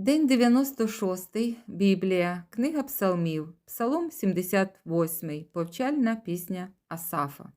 День 96, Біблія, Книга Псалмів, Псалом 78, повчальна пісня Асафа.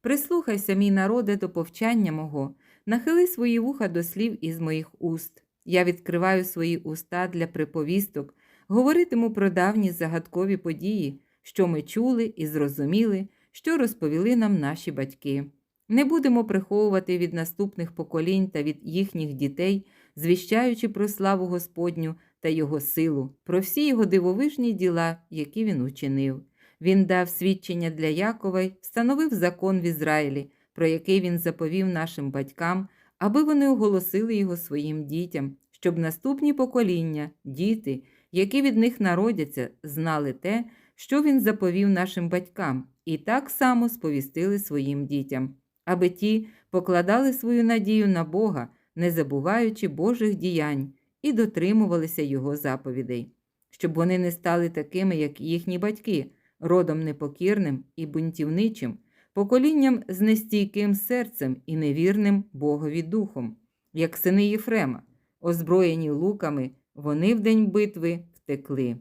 Прислухайся, мій народе, до повчання мого, нахили свої вуха до слів із моїх уст. Я відкриваю свої уста для приповісток, говоритиму про давні загадкові події, що ми чули і зрозуміли, що розповіли нам наші батьки. Не будемо приховувати від наступних поколінь та від їхніх дітей, звіщаючи про славу Господню та Його силу, про всі його дивовижні діла, які він учинив. Він дав свідчення для Якова й встановив закон в Ізраїлі, про який він заповів нашим батькам, аби вони оголосили його своїм дітям, щоб наступні покоління, діти, які від них народяться, знали те, що він заповів нашим батькам, і так само сповістили своїм дітям, аби ті покладали свою надію на Бога, не забуваючи Божих діянь, і дотримувалися Його заповідей, щоб вони не стали такими, як їхні батьки, родом непокірним і бунтівничим, поколінням з нестійким серцем і невірним Богові духом, як сини Єфрема, озброєні луками, вони в день битви втекли.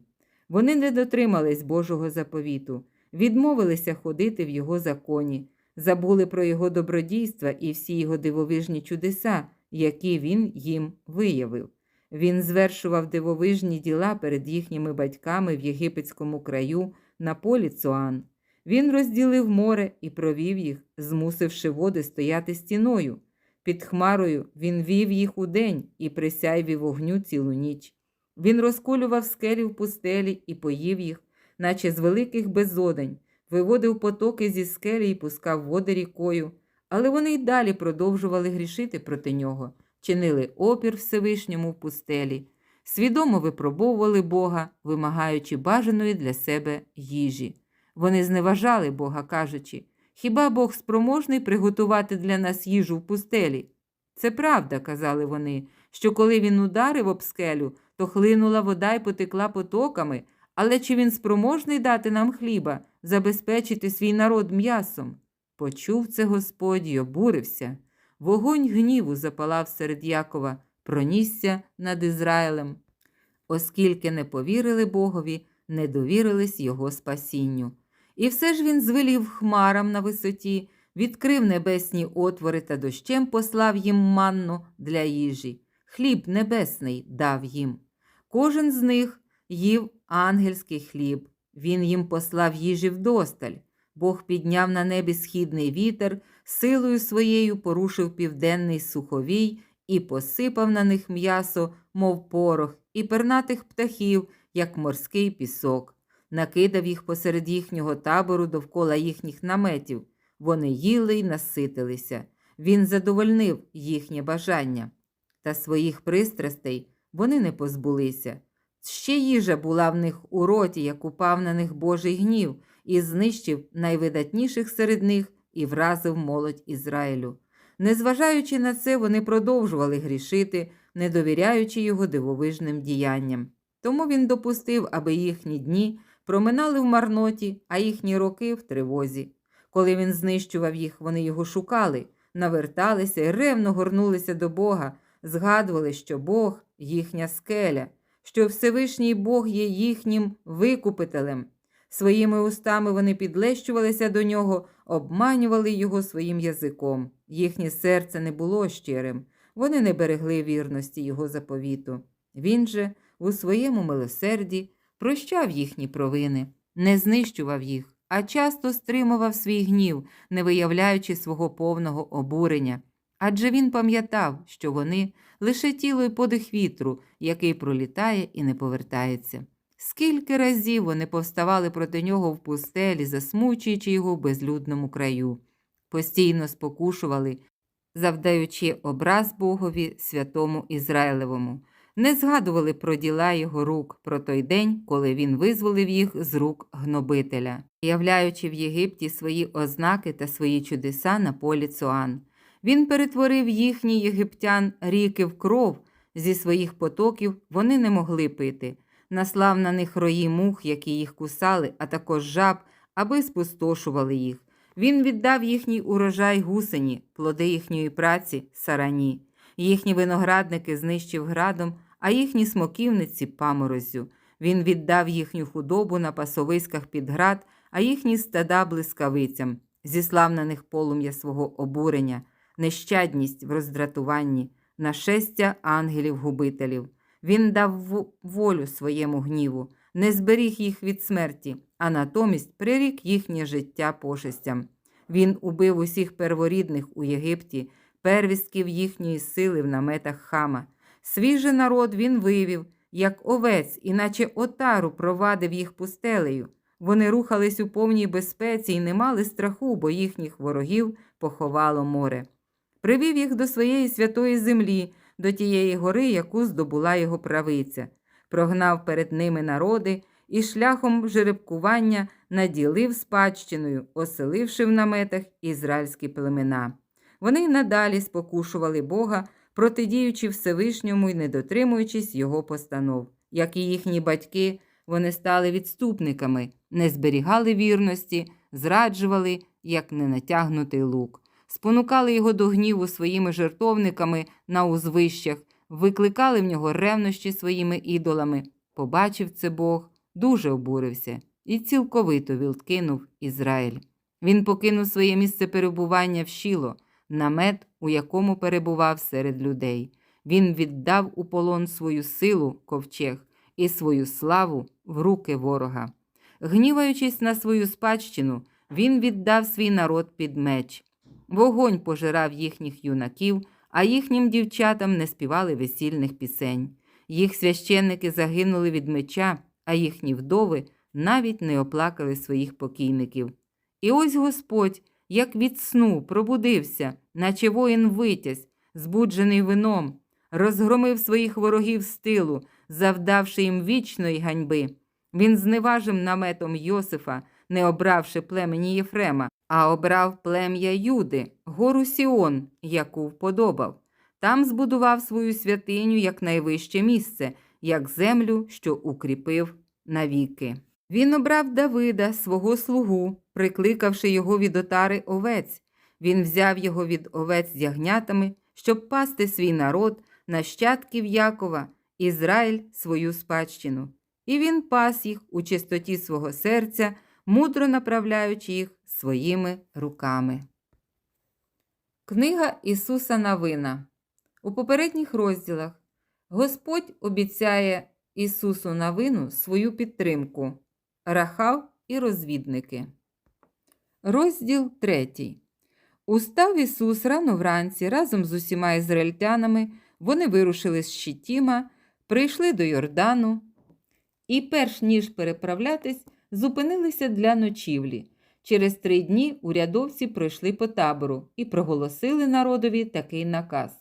Вони не дотримались Божого заповіту, відмовилися ходити в Його законі, забули про Його добродійства і всі його дивовижні чудеса, які він їм виявив. Він звершував дивовижні діла перед їхніми батьками в єгипетському краю на полі Цуан. Він розділив море і провів їх, змусивши води стояти стіною. Під хмарою він вів їх удень і при сяйві вогню цілу ніч. Він розколював скелі в пустелі і поїв їх, наче з великих безодень, виводив потоки зі скелі і пускав води рікою, але вони й далі продовжували грішити проти нього, чинили опір Всевишньому в пустелі, свідомо випробовували Бога, вимагаючи бажаної для себе їжі. Вони зневажали Бога, кажучи, хіба Бог спроможний приготувати для нас їжу в пустелі? Це правда, казали вони, що коли він ударив об скелю, то хлинула вода й потекла потоками, але чи він спроможний дати нам хліба, забезпечити свій народ м'ясом? Почув це Господь й обурився. Вогонь гніву запалав серед Якова, пронісся над Ізраїлем. Оскільки не повірили Богові, не довірились Його спасінню. І все ж він звелів хмарам на висоті, відкрив небесні отвори та дощем послав їм манну для їжі. Хліб небесний дав їм. Кожен з них їв ангельський хліб. Він їм послав їжі вдосталь. Бог підняв на небі східний вітер, силою своєю порушив південний суховій і посипав на них м'ясо, мов порох, і пернатих птахів, як морський пісок, накидав їх посеред їхнього табору довкола їхніх наметів. Вони їли й наситилися. Він задовольнив їхнє бажання. Та своїх пристрастей вони не позбулися. Ще їжа була в них у роті, як упав на них Божий гнів, і знищив найвидатніших серед них і вразив молодь Ізраїлю. Незважаючи на це, вони продовжували грішити, не довіряючи його дивовижним діянням. Тому він допустив, аби їхні дні проминали в марноті, а їхні роки в тривозі. Коли він знищував їх, вони його шукали, наверталися і ревно горнулися до Бога, згадували, що Бог їхня скеля, що Всевишній Бог є їхнім викупителем. Своїми устами вони підлещувалися до нього, обманювали його своїм язиком. Їхнє серце не було щирим, вони не берегли вірності його заповіту. Він же у своєму милосерді прощав їхні провини, не знищував їх, а часто стримував свій гнів, не виявляючи свого повного обурення. Адже він пам'ятав, що вони лише тіло й подих вітру, який пролітає і не повертається. Скільки разів вони повставали проти нього в пустелі, засмучуючи його в безлюдному краю, постійно спокушували, завдаючи образ Богові святому Ізраїлевому, не згадували про діла його рук, про той день, коли він визволив їх з рук гнобителя, являючи в Єгипті свої ознаки та свої чудеса на полі Цуан. Він перетворив їхніх єгиптян ріки в кров, зі своїх потоків вони не могли пити, наслав на них рої мух, які їх кусали, а також жаб, аби спустошували їх. Він віддав їхній урожай гусені, плоди їхньої праці сарані. Їхні виноградники знищив градом, а їхні смоківниці паморозю. Він віддав їхню худобу на пасовиськах під град, а їхні стада блискавицям, зіслав на них полум'я свого обурення, нещадність в роздратуванні, нашестя ангелів-губителів. Він дав волю своєму гніву, не зберіг їх від смерті, а натомість прирік їхнє життя пошестям. Він убив усіх перворідних у Єгипті, первістків їхньої сили в наметах хама. Свій же народ він вивів, як овець, іначе отару провадив їх пустелею. Вони рухались у повній безпеці і не мали страху, бо їхніх ворогів поховало море. Привів їх до своєї святої землі, до тієї гори, яку здобула його правиця, прогнав перед ними народи і шляхом жеребкування наділив спадщиною, оселивши в наметах ізраїльські племена. Вони надалі спокушували Бога, протидіючи Всевишньому і не дотримуючись його постанов. Як і їхні батьки, вони стали відступниками, не зберігали вірності, зраджували, як ненатягнутий лук, спонукали його до гніву своїми жертовниками на узвищах, викликали в нього ревнощі своїми ідолами. Побачив це Бог, дуже обурився і цілковито відкинув Ізраїль. Він покинув своє місце перебування в Шіло, намет, у якому перебував серед людей. Він віддав у полон свою силу ковчег і свою славу в руки ворога. Гніваючись на свою спадщину, він віддав свій народ під меч. Вогонь пожирав їхніх юнаків, а їхнім дівчатам не співали весільних пісень. Їх священники загинули від меча, а їхні вдови навіть не оплакали своїх покійників. І ось Господь, як від сну, пробудився, наче воїн витязь, збуджений вином, розгромив своїх ворогів з тилу, завдавши їм вічної ганьби. Він зневажив наметом Йосифа, не обравши племені Єфрема, а обрав плем'я Юди, гору Сіон, яку вподобав. Там збудував свою святиню як найвище місце, як землю, що укріпив навіки. Він обрав Давида, свого слугу, прикликавши його від отари овець. Він взяв його від овець з ягнятами, щоб пасти свій народ, нащадків Якова, Ізраїль свою спадщину. І він пас їх у чистоті свого серця, мудро направляючи їх своїми руками. Книга Ісуса Навина. У попередніх розділах Господь обіцяє Ісусу Навину свою підтримку. Рахав і розвідники. Розділ 3. Устав Ісус рано вранці разом з усіма ізраїльтянами. Вони вирушили з Щитіма, прийшли до Йордану і, перш ніж переправлятись, зупинилися для ночівлі. Через три дні урядовці пройшли по табору і проголосили народові такий наказ.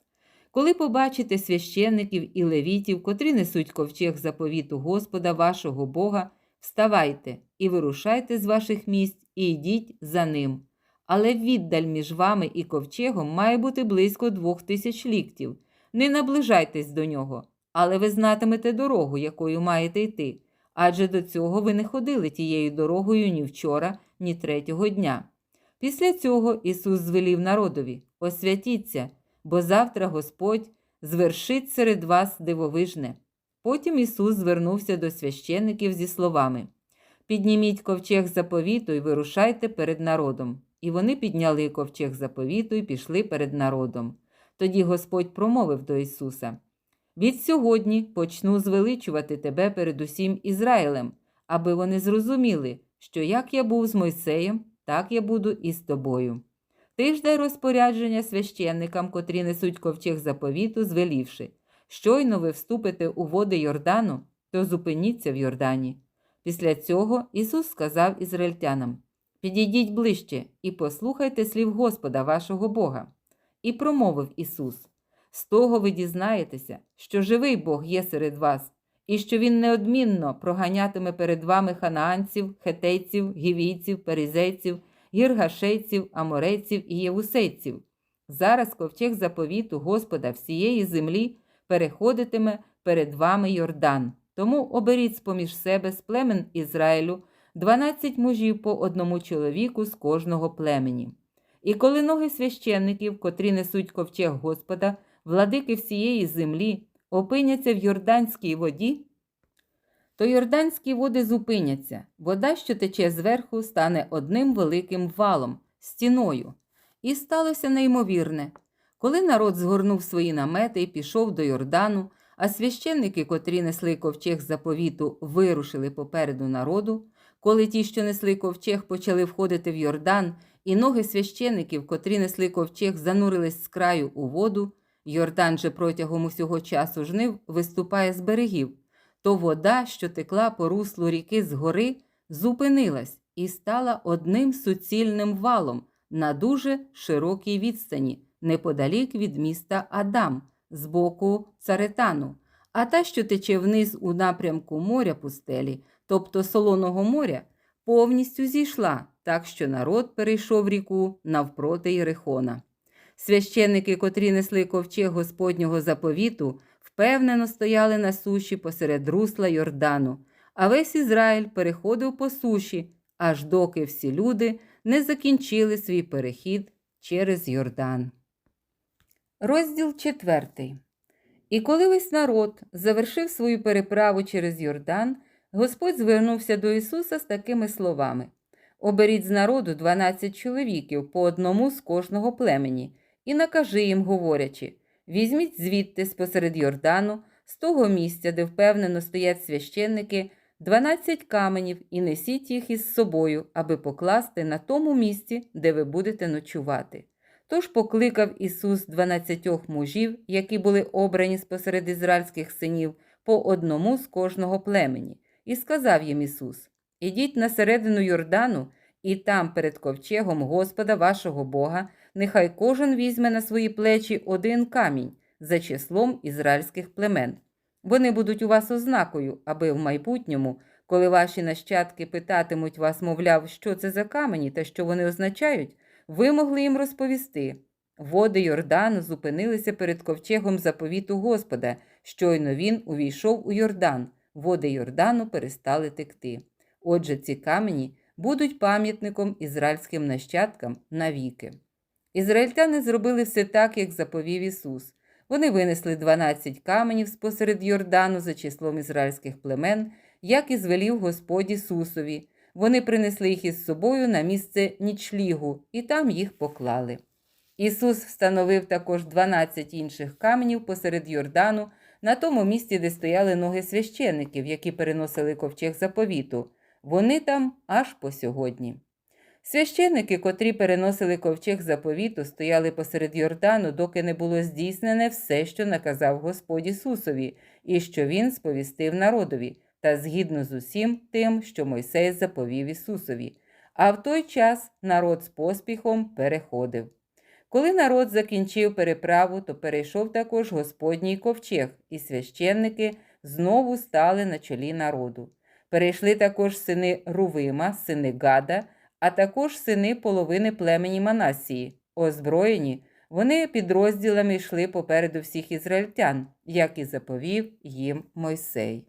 Коли побачите священників і левітів, котрі несуть ковчег заповіту Господа вашого Бога, вставайте і вирушайте з ваших місць і йдіть за ним. Але віддаль між вами і ковчегом має бути близько двох тисяч ліктів. Не наближайтесь до нього, але ви знатимете дорогу, якою маєте йти, адже до цього ви не ходили тією дорогою ні вчора, ні третього дня. Після цього Ісус звелів народові: освятіться, бо завтра Господь звершить серед вас дивовижне. Потім Ісус звернувся до священиків зі словами: Підніміть ковчег заповіту і вирушайте перед народом. І вони підняли ковчег заповіту і пішли перед народом. Тоді Господь промовив до Ісуса: Від сьогодні почну звеличувати тебе перед усім Ізраїлем, аби вони зрозуміли, що як я був з Мойсеєм, так я буду і з тобою. Ти ж дай розпорядження священникам, котрі несуть ковчег заповіту, звелівши щойно ви вступите у води Йордану, то зупиніться в Йордані. Після цього Ісус сказав ізраїльтянам: Підійдіть ближче і послухайте слів Господа вашого Бога. І промовив Ісус: З того ви дізнаєтеся, що живий Бог є серед вас, і що Він неодмінно проганятиме перед вами ханаанців, хетейців, гівійців, перезейців, гіргашейців, аморейців і євусейців. Зараз ковчег заповіту Господа всієї землі переходитиме перед вами Йордан. Тому оберіть з-поміж себе з племен Ізраїлю дванадцять мужів по одному чоловіку з кожного племені. І коли ноги священників, котрі несуть ковчег Господа, владики всієї землі, опиняться в Йорданській воді, то Йорданські води зупиняться, вода, що тече зверху, стане одним великим валом, стіною. І сталося неймовірне. Коли народ згорнув свої намети і пішов до Йордану, а священники, котрі несли ковчег заповіту, вирушили попереду народу, коли ті, що несли ковчег, почали входити в Йордан, і ноги священиків, котрі несли ковчег, занурились з краю у воду, Йордан же протягом усього часу жнив виступає з берегів, то вода, що текла по руслу ріки з гори, зупинилась і стала одним суцільним валом на дуже широкій відстані, неподалік від міста Адам, з боку Царетану, а та, що тече вниз у напрямку моря пустелі, тобто Солоного моря, повністю зійшла, так що народ перейшов ріку навпроти Єрихона. Священники, котрі несли ковчег Господнього заповіту, впевнено стояли на суші посеред русла Йордану, а весь Ізраїль переходив по суші, аж доки всі люди не закінчили свій перехід через Йордан. Розділ четвертий. І коли весь народ завершив свою переправу через Йордан, Господь звернувся до Ісуса з такими словами: Оберіть з народу дванадцять чоловіків по одному з кожного племені, і накажи їм, говорячи: візьміть звідти спосеред Йордану, з того місця, де впевнено стоять священники, дванадцять каменів і несіть їх із собою, аби покласти на тому місці, де ви будете ночувати. Тож покликав Ісус дванадцятьох мужів, які були обрані спосеред ізраїльських синів, по одному з кожного племені, і сказав їм Ісус: Ідіть на середину Йордану, і там, перед ковчегом Господа вашого Бога, нехай кожен візьме на свої плечі один камінь за числом ізраїльських племен. Вони будуть у вас ознакою, аби в майбутньому, коли ваші нащадки питатимуть вас, мовляв, що це за камені та що вони означають, ви могли їм розповісти. Води Йордану зупинилися перед ковчегом заповіту Господа. Щойно він увійшов у Йордан. Води Йордану перестали текти. Отже, ці камені будуть пам'ятником ізраїльським нащадкам навіки. Ізраїльтяни зробили все так, як заповів Ісус. Вони винесли 12 каменів спосеред Йордану за числом ізраїльських племен, як і звелів Господь Ісусові. Вони принесли їх із собою на місце нічлігу і там їх поклали. Ісус встановив також 12 інших каменів посеред Йордану на тому місці, де стояли ноги священиків, які переносили ковчег заповіту. Вони там аж по сьогодні. Священники, котрі переносили ковчег заповіту, стояли посеред Йордану, доки не було здійснене все, що наказав Господь Ісусові, і що Він сповістив народові, та згідно з усім тим, що Мойсей заповів Ісусові. А в той час народ з поспіхом переходив. Коли народ закінчив переправу, то перейшов також Господній ковчег, і священники знову стали на чолі народу. Перейшли також сини Рувима, сини Гада, а також сини половини племені Манасії. Озброєні, вони підрозділами йшли попереду всіх ізраїльтян, як і заповів їм Мойсей.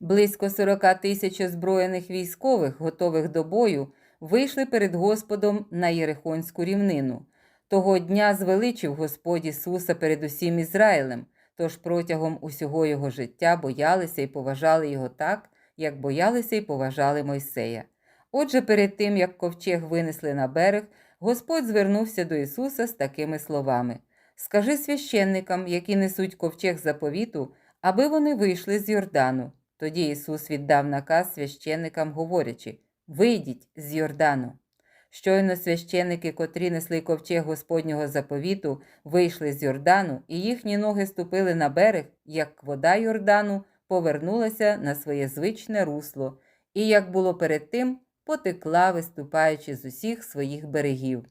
Близько 40 тисяч озброєних військових, готових до бою, вийшли перед Господом на Єрихонську рівнину. Того дня звеличив Господь Ісуса перед усім Ізраїлем, тож протягом усього його життя боялися і поважали його так, як боялися і поважали Мойсея. Отже, перед тим, як ковчег винесли на берег, Господь звернувся до Ісуса з такими словами: Скажи священникам, які несуть ковчег заповіту, аби вони вийшли з Йордану. Тоді Ісус віддав наказ священникам, говорячи: Вийдіть з Йордану. Щойно священики, котрі несли ковчег Господнього заповіту, вийшли з Йордану, і їхні ноги ступили на берег, як вода Йордану повернулася на своє звичне русло, і, як було перед тим, потекла, виступаючи з усіх своїх берегів.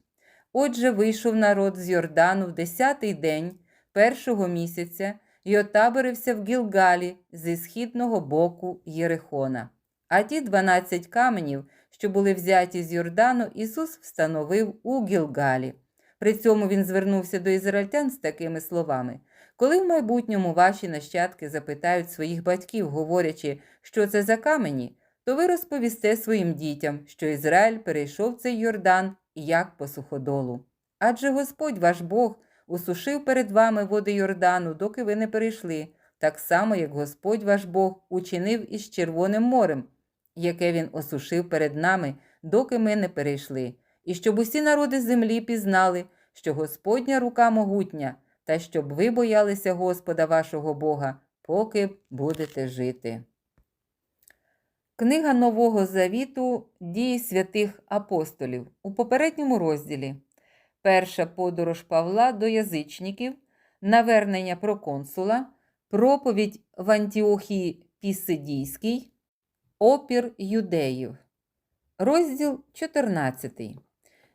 Отже, вийшов народ з Йордану в десятий день першого місяця і отаборився в Гілгалі зі східного боку Єрихона. А ті дванадцять каменів, що були взяті з Йордану, Ісус встановив у Гілгалі. При цьому він звернувся до ізраїльтян з такими словами: Коли в майбутньому ваші нащадки запитають своїх батьків, говорячи, що це за камені, то ви розповісте своїм дітям, що Ізраїль перейшов цей Йордан як по суходолу. Адже Господь ваш Бог усушив перед вами води Йордану, доки ви не перейшли, так само, як Господь ваш Бог учинив із Червоним морем, яке Він осушив перед нами, доки ми не перейшли, і щоб усі народи землі пізнали, що Господня рука могутня, та щоб ви боялися Господа вашого Бога, поки будете жити. Книга Нового Завіту Дії святих апостолів у попередньому розділі. Перша подорож Павла до язичників, навернення проконсула, проповідь в Антіохії Пісидійській, опір юдеїв. Розділ 14.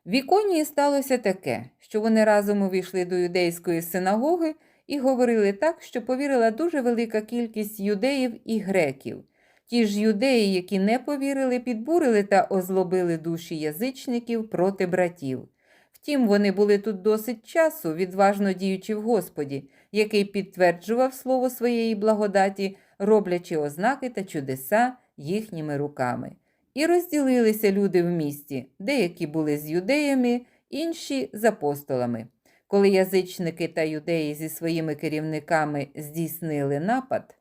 В Іконії сталося таке, що вони разом увійшли до юдейської синагоги і говорили так, що повірила дуже велика кількість юдеїв і греків. Ті ж юдеї, які не повірили, підбурили та озлобили душі язичників проти братів. Втім, вони були тут досить часу, відважно діючи в Господі, який підтверджував слово своєї благодаті, роблячи ознаки та чудеса їхніми руками. І розділилися люди в місті, деякі були з юдеями, інші з апостолами. Коли язичники та юдеї зі своїми керівниками здійснили напад,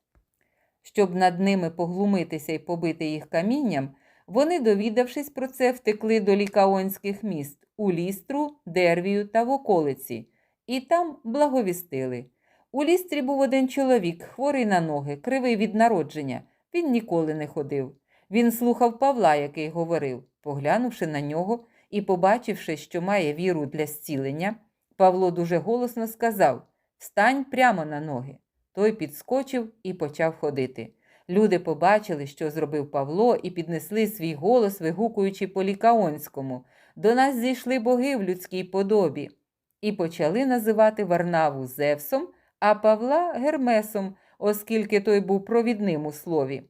щоб над ними поглумитися і побити їх камінням, вони, довідавшись про це, втекли до лікаонських міст у лістру, дервію та в околиці, і там благовістили. У лістрі був один чоловік, хворий на ноги, кривий від народження. Він ніколи не ходив. Він слухав Павла, який говорив, поглянувши на нього і побачивши, що має віру для зцілення, Павло дуже голосно сказав Встань прямо на ноги. Той підскочив і почав ходити. Люди побачили, що зробив Павло, і піднесли свій голос, вигукуючи по лікаонському До нас зійшли боги в людській подобі, і почали називати Варнаву Зевсом, а Павла Гермесом, оскільки той був провідним у слові.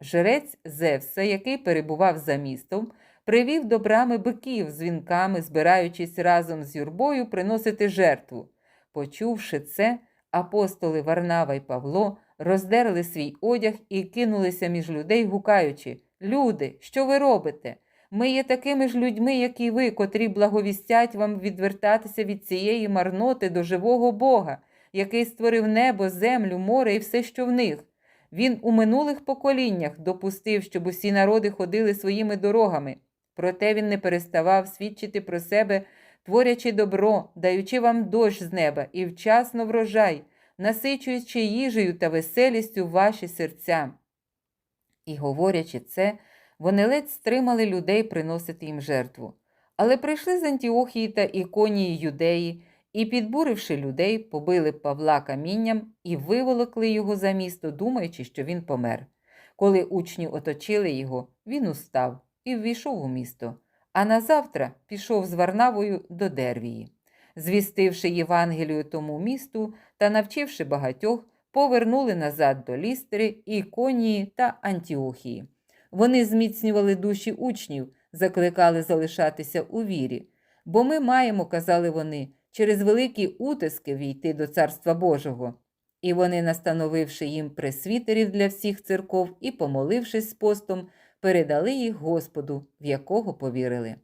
Жрець Зевса, який перебував за містом, привів до брами биків з вінками, збираючись разом з юрбою приносити жертву. Почувши це, апостоли Варнава й Павло роздерли свій одяг і кинулися між людей, гукаючи Люди, що ви робите? Ми є такими ж людьми, як і ви, котрі благовістять вам відвертатися від цієї марноти до живого Бога, який створив небо, землю, море і все, що в них. Він у минулих поколіннях допустив, щоб усі народи ходили своїми дорогами. Проте він не переставав свідчити про себе, творячи добро, даючи вам дощ з неба і вчасно врожай, насичуючи їжею та веселістю ваші серця. І, говорячи це, вони ледь стримали людей приносити їм жертву. Але прийшли з Антіохії та Іконії юдеї і, підбуривши людей, побили Павла камінням і виволокли його за місто, думаючи, що він помер. Коли учні оточили його, він устав і ввійшов у місто, а назавтра пішов з Варнавою до Дервії. Звістивши Євангелію тому місту та навчивши багатьох, повернули назад до Лістри, Іконії та Антіохії. Вони зміцнювали душі учнів, закликали залишатися у вірі. Бо ми маємо, казали вони, через великі утиски війти до Царства Божого. І вони, настановивши їм пресвітерів для всіх церков і, помолившись з постом, передали їх Господу, в якого повірили.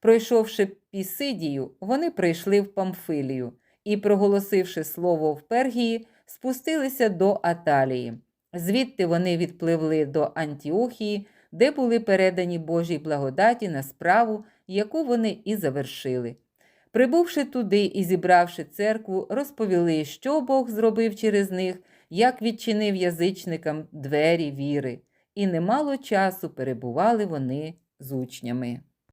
Пройшовши Пісидію, вони прийшли в Памфилію і, проголосивши слово в Пергії, спустилися до Аталії. Звідти вони відпливли до Антіохії, де були передані Божій благодаті на справу, яку вони і завершили. Прибувши туди і зібравши церкву, розповіли, що Бог зробив через них, як відчинив язичникам двері віри, і немало часу перебували вони з учнями.